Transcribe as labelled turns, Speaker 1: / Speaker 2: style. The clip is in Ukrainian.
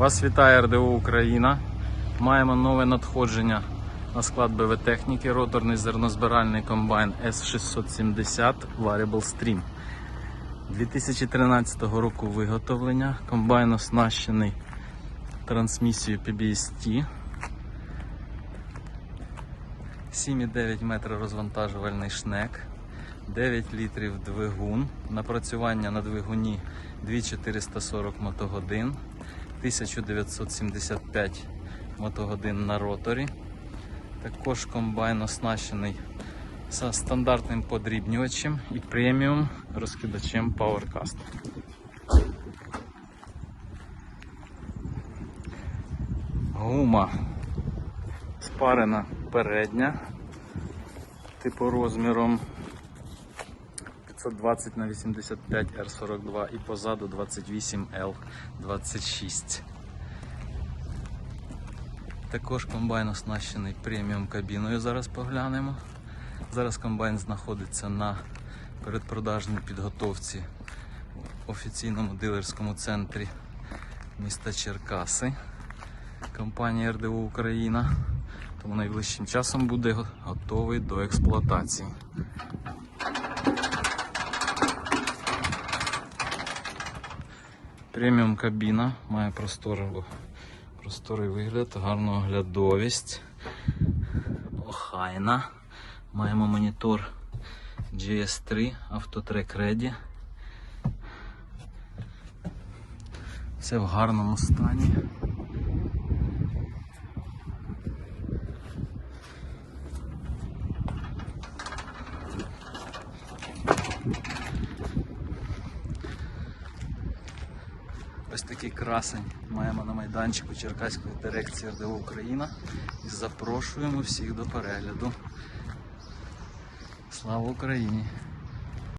Speaker 1: Вас вітає РДО Україна. Маємо нове надходження на склад БВ техніки, роторний зернозбиральний комбайн S670 Variable Stream. 2013 року виготовлення. Комбайн оснащений трансмісією PBST. 7,9 метра розвантажувальний шнек, 9 літрів двигун, напрацювання на двигуні 2440 мотогодин, 1975 мотогодин на роторі. Також комбайн оснащений за стандартним подрібнювачем і преміум розкидачем PowerCast. Гума спарена передня, типу розміром 520 на 85 R42 і позаду 28 L26. Також комбайн оснащений преміум кабіною. Зараз поглянемо. Зараз комбайн знаходиться на передпродажній підготовці в офіційному дилерському центрі міста Черкаси. Компанія РДО Україна. Тому найближчим часом буде готовий до експлуатації. Преміум кабіна має просторову, просторий вигляд, гарну оглядовість. Охайна. Маємо монітор GS3 автотрек Ready. Все в гарному стані. Ось такий красень маємо на майданчику Черкаської дирекції РДО Україна. І запрошуємо всіх до перегляду. Слава Україні!